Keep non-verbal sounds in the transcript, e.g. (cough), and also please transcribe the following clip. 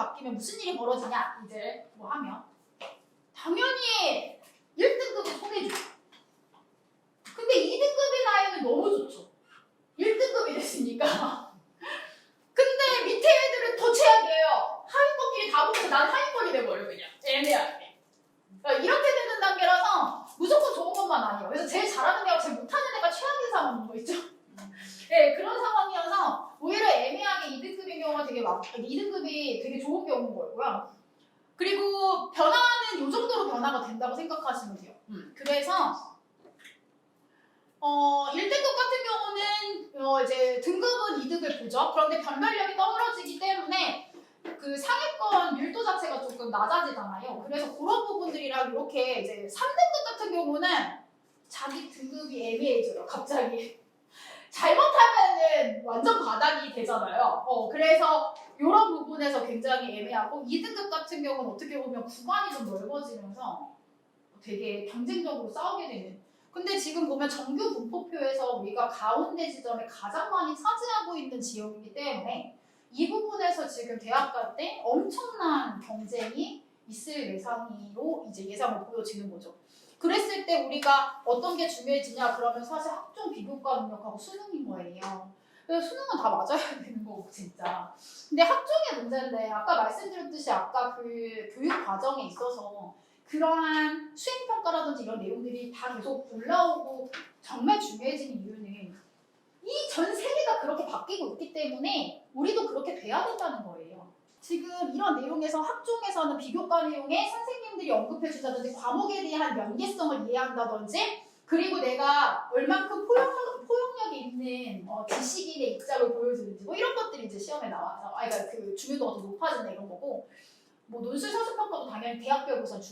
바뀌면 무슨 일이 벌어지냐 이제 뭐 하면 당연히 1등급은 손해주죠. 근데 2등급의 나이는 너무 좋죠. 1등급이 됐으니까. (laughs) 근데 밑에 애들은 더 최악이에요. 하위권끼리 다 붙어서 난 하위권이 돼버려 그냥 애매하게. 그러니까 이렇게 되는 단계라서 무조건 좋은 것만 아니에요. 그래서 제일 잘하는 애가 제일 못하는 애가 최악인 상황인 거 있죠. 네 그런 상황이어서 오히려 애매하게 2등급인 많, 2등급이 되게 좋은 경우인 거고요. 그리고 변화는 이 정도로 변화가 된다고 생각하시면 돼요. 음, 그래서 어 1등급 같은 경우는 어 이제 등급은 이득을 보죠. 그런데 변별력이 떨어지기 때문에 그 상위권 밀도 자체가 조금 낮아지잖아요. 그래서 그런 부분들이랑 이렇게 이제 3등급 같은 경우는 자기 등급이 애매해져요. 갑자기. 잘못하면은 완전 바닥이 되잖아요. 어, 그래서 이런 부분에서 굉장히 애매하고 2등급 같은 경우는 어떻게 보면 구간이 좀 넓어지면서 되게 경쟁적으로 싸우게 되는. 근데 지금 보면 정규 분포표에서 우리가 가운데 지점에 가장 많이 차지하고 있는 지역이기 때문에 이 부분에서 지금 대학 갈때 엄청난 경쟁이 있을 예상으로 이제 예상을 보여지는 거죠. 그랬을 때 우리가 어떤 게 중요해지냐 그러면 사실 학종 비교과 능력하고 수능인 거예요. 그래서 수능은 다 맞아야 (laughs) 되는 거고 진짜. 근데 학종의 문제인데 아까 말씀드렸듯이 아까 그 교육 과정에 있어서 그러한 수행 평가라든지 이런 내용들이 다 계속 올라오고 정말 중요해지는 이유는 이 전 세계가 그렇게 바뀌고 있기 때문에 우리도 그렇게 돼야 된다는 거예요. 지금 이런 내용에서 학종에서는 비교과 내용에 선생님 들이 언급해 주자든지 과목에 대한 연계성을 이해한다든지 그리고 내가 얼만큼 포용, 포용력이 있는 어, 지식인의 입장을 보여주는지 뭐 이런 것들이 이제 시험에 나와서 아 그러니까 그 중요도가 더 높아진다 이런 거고 뭐 논술 사수 평가도 당연히 대학교에서 주